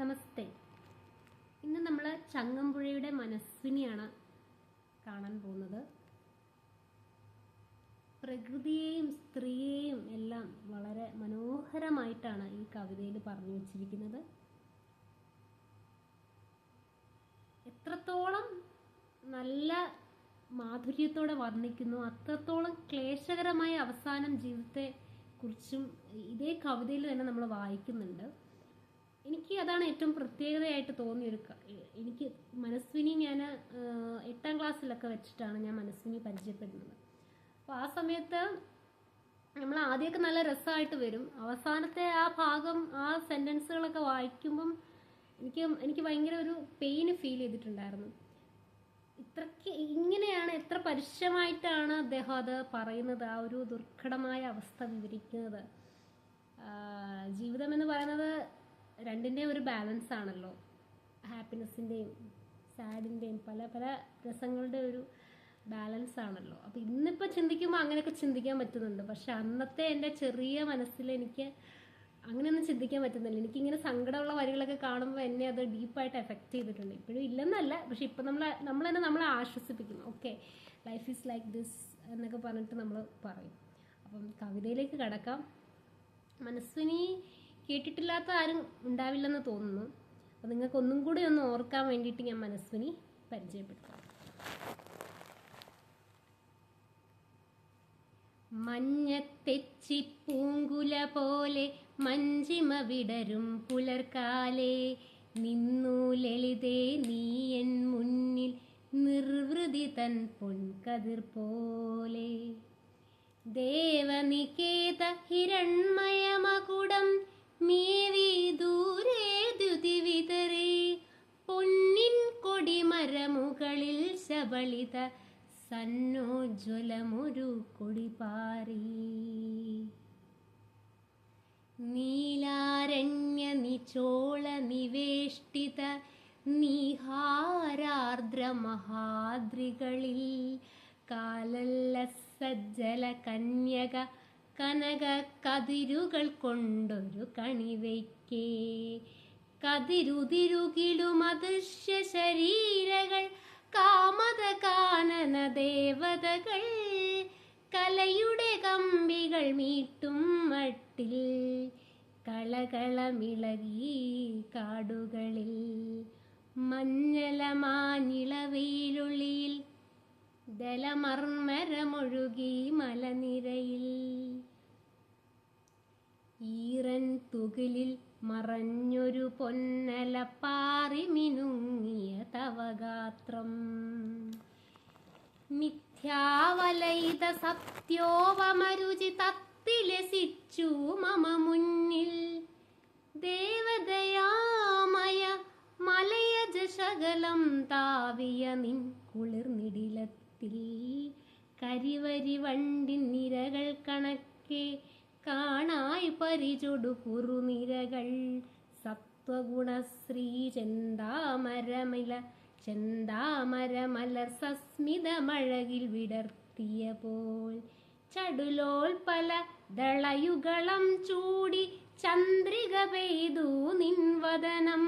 നമസ്തേ. ഇന്ന് നമ്മൾ ചങ്ങമ്പുഴയുടെ മനസ്വിനിയാണ് കാണാൻ പോകുന്നത്. പ്രകൃതിയെയും സ്ത്രീയെയും എല്ലാം വളരെ മനോഹരമായിട്ടാണ് ഈ കവിതയിൽ പറഞ്ഞു വച്ചിരിക്കുന്നത്. എത്രത്തോളം നല്ല മാധുര്യത്തോടെ വർണിക്കുന്നു അത്രത്തോളം ക്ലേശകരമായ അവസാനം ജീവിതത്തെ കുറിച്ചും ഇതേ കവിതയിൽ തന്നെ നമ്മൾ വായിക്കുന്നുണ്ട്. എനിക്ക് അതാണ് ഏറ്റവും പ്രത്യേകതയായിട്ട് തോന്നിയൊരു എനിക്ക് മനസ്വിനി ഞാൻ എട്ടാം ക്ലാസ്സിലൊക്കെ വെച്ചിട്ടാണ് ഞാൻ മനസ്വിനി പരിചയപ്പെടുന്നത്. അപ്പോൾ ആ സമയത്ത് നമ്മൾ ആദ്യമൊക്കെ നല്ല രസമായിട്ട് വരും. അവസാനത്തെ ആ ഭാഗം ആ സെന്റൻസുകളൊക്കെ വായിക്കുമ്പം എനിക്ക് എനിക്ക് ഭയങ്കര ഒരു പെയിന് ഫീൽ ചെയ്തിട്ടുണ്ടായിരുന്നു. ഇത്രയ്ക്ക് ഇങ്ങനെയാണ് എത്ര പരുഷമായിട്ടാണ് അദ്ദേഹം അത് പറയുന്നത് ആ ഒരു ദുർഘടമായ അവസ്ഥ വിവരിക്കുന്നത്. ജീവിതം എന്ന് പറയുന്നത് രണ്ടിന്റെയും ഒരു ബാലൻസ് ആണല്ലോ. ഹാപ്പിനെസ്സിന്റെയും സാഡിന്റെയും പല പല രസങ്ങളുടെ ഒരു ബാലൻസ് ആണല്ലോ. അപ്പോൾ ഇന്നിപ്പോൾ ചിന്തിക്കുമ്പോൾ അങ്ങനെയൊക്കെ ചിന്തിക്കാൻ പറ്റുന്നുണ്ട്. പക്ഷെ അന്നത്തെ എന്റെ ചെറിയ മനസ്സിൽ എനിക്ക് അങ്ങനെയൊന്നും ചിന്തിക്കാൻ പറ്റുന്നില്ല. എനിക്കിങ്ങനെ സങ്കടമുള്ള വരികളൊക്കെ കാണുമ്പോൾ എന്നെ അത് ഡീപ്പായിട്ട് എഫക്റ്റ് ചെയ്തിട്ടുണ്ട്. ഇപ്പോഴും ഇല്ലെന്നല്ല പക്ഷെ ഇപ്പം നമ്മൾ നമ്മൾ തന്നെ നമ്മളെ ആശ്വസിപ്പിക്കുന്നു. Okay life is like this എന്നൊക്കെ പറഞ്ഞിട്ട് നമ്മൾ പറയും. അപ്പം കവിതയിലേക്ക് കടക്കാം. മനസ്വിനി കേട്ടിട്ടില്ലാത്ത ആരും ഉണ്ടാവില്ലെന്ന് തോന്നുന്നു. അപ്പം നിങ്ങൾക്ക് ഒന്നും കൂടി ഒന്ന് ഓർക്കാൻ വേണ്ടിയിട്ട് ഞാൻ മനസ്വിനി പരിചയപ്പെടുത്താം മഞ്ഞത്തെച്ചി പൂങ്കുല പോലെ മഞ്ചിമ വിടരും പുലർക്കാലേ. നിന്നു ലളിതേ നീ എൻ മുന്നിൽ നിർവൃതി തൻ പൊൻകതിർ പോലെ. ദേവനികേത ഹിരൺമയമകുടം മേവി ദൂരെ ദ്യുതി വിതറി. പൊന്നിൻ കൊടിമരമുകളിൽ ശബളിത സന്നോജ്വലമൊരു കൊടിപാറി നീലാരണ്യ നിചോള നിവേഷ്ടിത നീഹാരാർദ്ര മഹാദ്രികളിൽ കാലല്ല സജ്ജല കന്യക കനക കതിരുകൾ കൊണ്ടൊരു കണിവയ്ക്കേ കതിരുതിരുകിലുമദൃശ്യ ശരീരകൾ കാമത കാനന ദേവതകൾ കലയുടെ കമ്പികൾ മീട്ടും മട്ടിൽ കളകളമിളകി കാടുകളിൽ മഞ്ഞലമാഞ്ഞിളവയിലുള്ളിൽ ദലമർമരമൊഴുകി മലനിരയിൽ. ഈറൻ തുകിലിൽ മറഞ്ഞൊരു പൊന്നല പാറി മിനുങ്ങിയ തവഗാത്രം മിഥ്യാവലയിത സത്യോപമരുചി തത്തിലസിച്ചു മമ മുന്നിൽ. ദേവദയാമയ മലയജ ശകലം താവിയ നിൻ കുളിർനിടിലത്തിൽ. കരിവരി വണ്ടി നിരകൾ കണക്കെ കാണായി പരിചൊടു കുറുനിരകൾ സത്വഗുണശ്രീ ചെന്താമരമില ചെന്താമരമലർ സസ്മിതമഴകിൽ വിടർത്തിയ പോൽ ചടുലോൽ പല ദളയുകളം ചൂടി ചന്ദ്രിക പെയ്തു നിൻവദനം.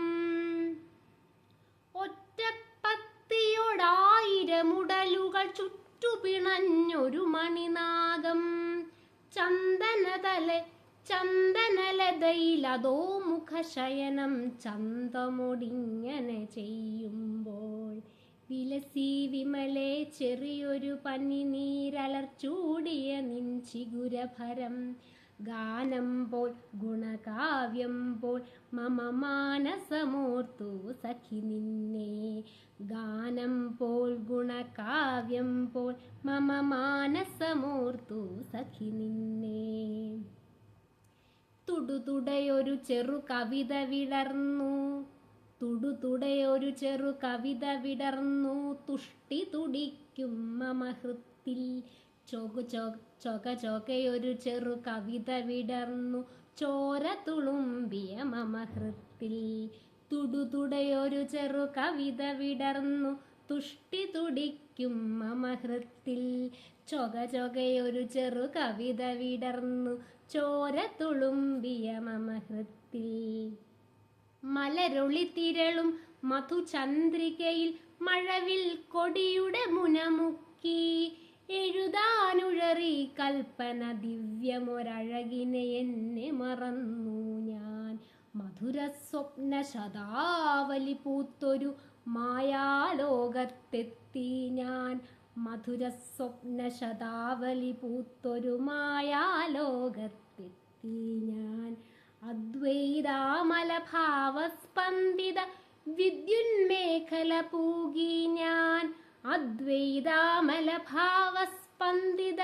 ഒറ്റപ്പത്തിയോടായിരമുടലുകൾ ചുറ്റുപിണഞ്ഞൊരു മണിനാഗം. ചന്ദനതല ചന്ദനലതയിലതോ മുഖശയനം ചന്തമൊടിങ്ങനെ ചെയ്യുമ്പോൾ. വിലസി വിമലെ ചെറിയൊരു പനിനീരലർച്ചൂടിയ നിൻ ചിഗുരഭരം. ഗാനം പോൽ ഗുണകാവ്യം പോൽ മമ മാനസമോർത്തു സഖി നിന്നെ. ഗാനം പോൽ ഗുണകാവ്യം പോൽ മമ മാനസമോർത്തു സഖി നിന്നെ. തുടുതുടയൊരു ചെറു കവിത വിടർന്നു. തുടുതുടയൊരു ചെറു കവിത വിടർന്നു. തുഷ്ടി തുടിക്കും മമഹൃത്തിൽ. ചൊ ചൊക ചൊകയൊരു ചെറു കവിത വിടർന്നു. ചോര തുളുമ്പിയ മമഹൃത്തിൽ തുടുതുടയൊരു ചെറു കവിത വിടർന്നു. തുഷ്ടി തുടിക്കും മമഹൃത്തിൽ ചൊക ചൊകയൊരു ചെറു കവിത വിടർന്നു. ചോര തുളുമ്പിയ മമഹൃത്തിൽ മലരൊളി തിരളും മധുചന്ദ്രികയിൽ മഴവിൽ കൊടിയുടെ മുനമുക്കി. എഴുതാനുഴറി കൽപ്പന ദിവ്യമൊരഴകിനെ എന്നെ മറന്നു ഞാൻ. മധുര സ്വപ്ന ശതാവലി പൂത്തൊരു മായാലോകത്തെത്തി ഞാൻ. മധുര സ്വപ്ന ശതാവലി പൂത്തൊരു മായാലോകത്തെത്തി ഞാൻ. അദ്വൈതാമലഭാവസ്പന്ദിത വിദ്യുന്മേഖല പൂകി ഞാൻ. അദ്വൈതാമലഭാവസ്പന്ദിത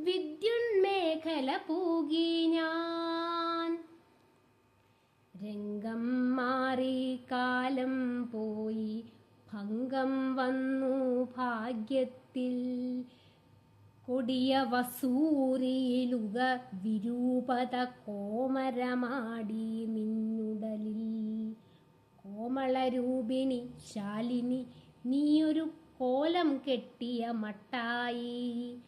വിദ്യുന്മേഖല പൂകി ഞാൻ രംഗം മാറി കാലം പോയി ഭംഗം വന്നു ഭാഗ്യത്തിൽ. കൊടിയ വസൂരിയിലുക വിരൂപത കോമരമാടി നിന്നുടലിൽ കോമളരൂപിണി ശാലിനി നീയൊരു കോലം കെട്ടിയ മട്ടായി.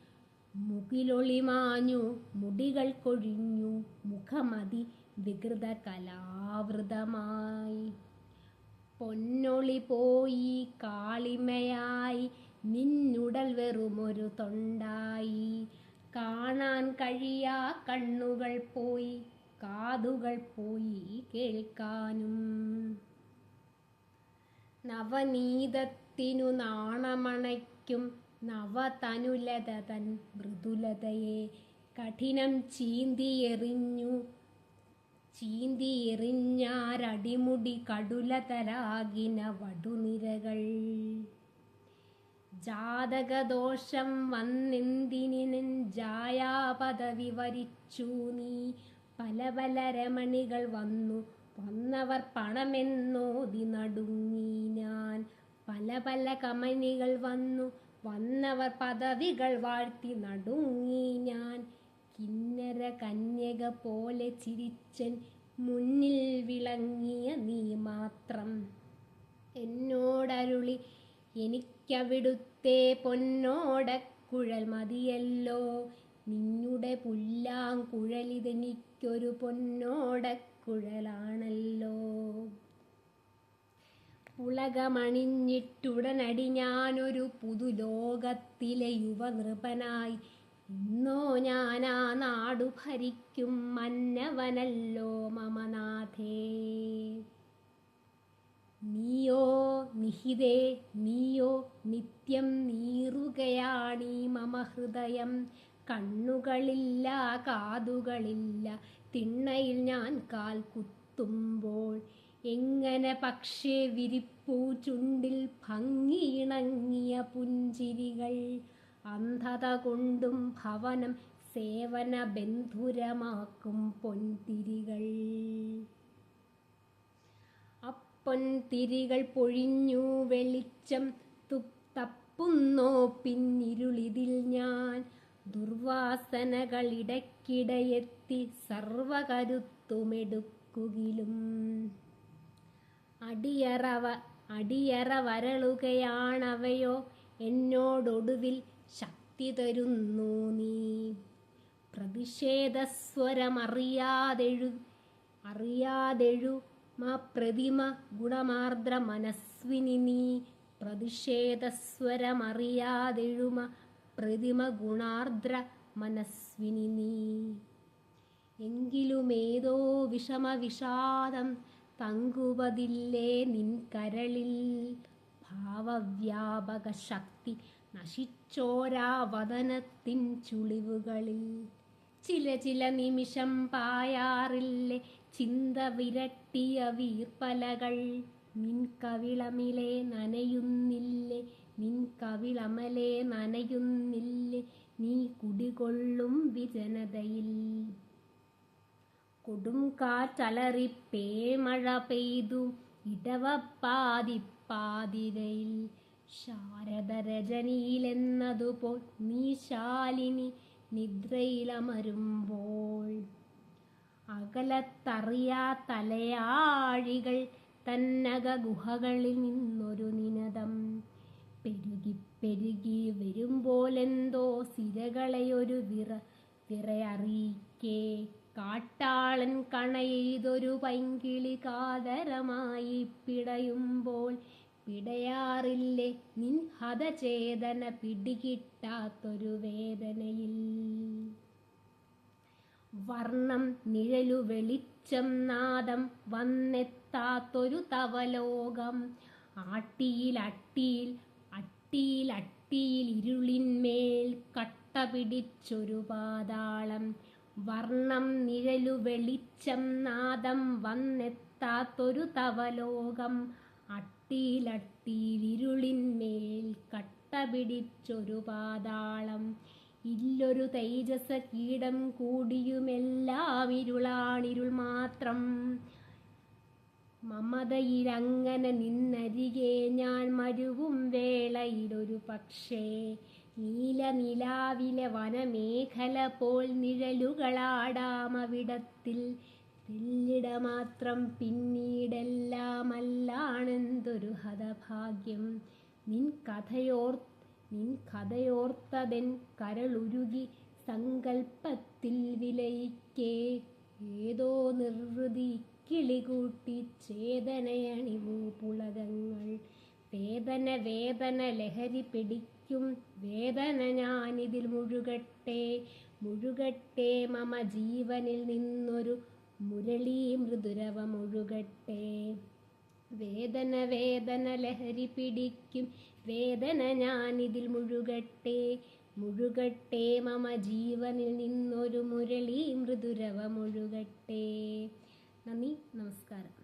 മുകിലൊളിമാഞ്ഞു മുടികൾ കൊഴിഞ്ഞു മുഖമതി വികൃത കലാവൃതമായി. പൊന്നൊളി പോയി കാളിമയായി നിന്നുടൽ വെറുമൊരു തൊണ്ടായി. കാണാൻ കഴിയാ കണ്ണുകൾ പോയി കാതുകൾ പോയി കേൾക്കാനും. നവനീതത്തിനു നാണമണയ്ക്കും നവതനുലതൻ തൻ മൃദുലതയെ കഠിനം ചീന്തിയെറിഞ്ഞു. ചീന്തിയെറിഞ്ഞാരടിമുടി കടുലതരാകിന വടുനിരകൾ. ജാതകദോഷം വന്നെന്തിനു ജായാപദവി വരിച്ചു നീ? പല പല രമണികൾ വന്നു. വന്നവർ പണമെന്നോതി നടുങ്ങി ഞാൻ. പല പല കമനികൾ വന്നു. വന്നവർ പദവികൾ വാഴ്ത്തി നടുങ്ങി ഞാൻ. കിന്നര കന്യക പോലെ ചിരിച്ചൻ മുന്നിൽ വിളങ്ങിയ നീ മാത്രം. എന്നോടരുളി എനിക്കവിടുത്തെ പൊന്നോടക്കുഴൽ മതിയല്ലോ. നിന്നുടെ പുല്ലാങ്കുഴലിതെനിക്കൊരു പൊന്നോടക്കുഴലാണല്ലോ പുളകമണിഞ്ഞിട്ടുടനടി ഞാനൊരു പുതുലോകത്തിലെ യുവനൃപനായി. ഇന്നോ ഞാനാ നാടു ഭരിക്കും മന്നവനല്ലോ മമനാഥേ. നീയോ നിഹിതേ നീയോ നിത്യം നീറുകയാണീ മമ ഹൃദയം കണ്ണുകളില്ല കാതുകളില്ല തിണ്ണയിൽ ഞാൻ കാൽ കുത്തുമ്പോൾ എങ്ങനെ പക്ഷേ വിരിപ്പൂ ചുണ്ടിൽ ഭംഗിയിണങ്ങിയ പുഞ്ചിരികൾ? അന്ധത കൊണ്ടും ഭവനം സേവന ബന്ധുരമാക്കും പൊൻതിരികൾ. അപ്പൊൻതിരികൾ പൊഴിഞ്ഞു വെളിച്ചം തു തപ്പുന്നോ പിന്നിരുളിതിൽ ഞാൻ. ദുർവാസനകളിടയ്ക്കിടയെത്തി സർവകരുത്തുമെടുക്കുകിലും. അടിയറവ അടിയറ വരളുകയാണവയോ? എന്നോടൊടുവിൽ ശക്തി തരുന്നു നീ. പ്രതിഷേധസ്വരമറിയാതെഴു അറിയാതെഴു മാ പ്രതിമ ഗുണമാർദ്ര മനസ്വിനി നീ. പ്രതിഷേധസ്വരമറിയാതെഴുമ പ്രതിമ ഗുണാർദ്ര മനസ്വിനി നീ. എങ്കിലുമേതോ വിഷമവിഷാദം തങ്കുവതില്ലേ നിൻ കരളിൽ ഭാവവ്യാപക ശക്തി നശിച്ചോരാ വതനത്തിൻ ചുളിവുകളിൽ. ചില ചില നിമിഷം പായാറില്ലേ ചിന്ത വിരട്ടിയ വീർപ്പലകൾ. നിൻ കവിളമിലെ നനയുന്നില്ലേ നിൻ കവിളമലെ നനയുന്നില്ലേ നീ കുടികൊള്ളും വിജനതയിൽ. കൊടും കാറ്റലറി പേമഴ പെയ്തു. ഇടവപ്പാതിപ്പാതിരയിൽ ശാരദരജനിയിലെന്നതുപോൽ നീ ശാലിനി നിദ്രയിലമരുമ്പോൾ. അകലത്തറിയാ തലയാഴികൾ തന്നക ഗുഹകളിൽ നിന്നൊരു നിനദം. പെരുകി പെരുകി വരുമ്പോലെന്തോ സിരകളെയൊരു വിറ വിറയറിയിക്കേ. കാട്ടാളൻ കണയെയ്തൊരു പൈങ്കിളി കാതരമായി പിടയുമ്പോൾ പിടയാറില്ലേ നിൻ ഹതചേതന പിടികിട്ടാത്തൊരു വേദനയിൽ? വർണം നിഴലു വെളിച്ചം നാദം വന്നെത്താത്തൊരു തവലോകം ആട്ടിയിൽ അട്ടിയിൽ അട്ടിയിൽ അട്ടിയിൽ ഇരുളിന്മേൽ കട്ട പിടിച്ചൊരു പാതാളം വർണം നിഴലു വെളിച്ചം നാദം വന്നെത്താത്തൊരു തവലോകം. അട്ടിയിലട്ടി വിരുളിന്മേൽ കട്ട പിടിച്ചൊരു പാതാളം. ഇല്ലൊരു തേജസ കീടം കൂടിയുമെല്ലാം ഇരുളാണിരുൾ മാത്രം. മമതയിലങ്ങനെ നിന്നരികെ ഞാൻ മരുവും വേളയിലൊരു പക്ഷേ നീല നിലാവിലെ വനമേഖല പോൽ നിഴലുകളാടാമവിടത്തിൽ. തെല്ലിട മാത്രം പിന്നീടെല്ലാമല്ലാണെന്തൊരു ഹതഭാഗ്യം. നിൻ കഥയോർ നിൻ കഥയോർത്തതൻ കരളുരുകി സങ്കൽപ്പത്തിൽ വിലയിക്കേ. ഏതോ നിർവൃതി കിളികൂട്ടി ചേതനയണിവു പുളകങ്ങൾ. വേദന വേദന ലഹരി പിടിക്കും വേദന ഞാനിതിൽ മുഴുകട്ടെ മുഴുകട്ടെ മമ ജീവനിൽ നിന്നൊരു മുരളീ മൃദുരവമൊഴുകട്ടെ വേദന വേദന ലഹരി പിടിക്കും. വേദന ഞാനിതിൽ മുഴുകട്ടെ മുഴുകട്ടെ മമ ജീവനിൽ നിന്നൊരു മുരളി മൃദുരവമൊഴുകട്ടെ നന്ദി നമസ്കാരം.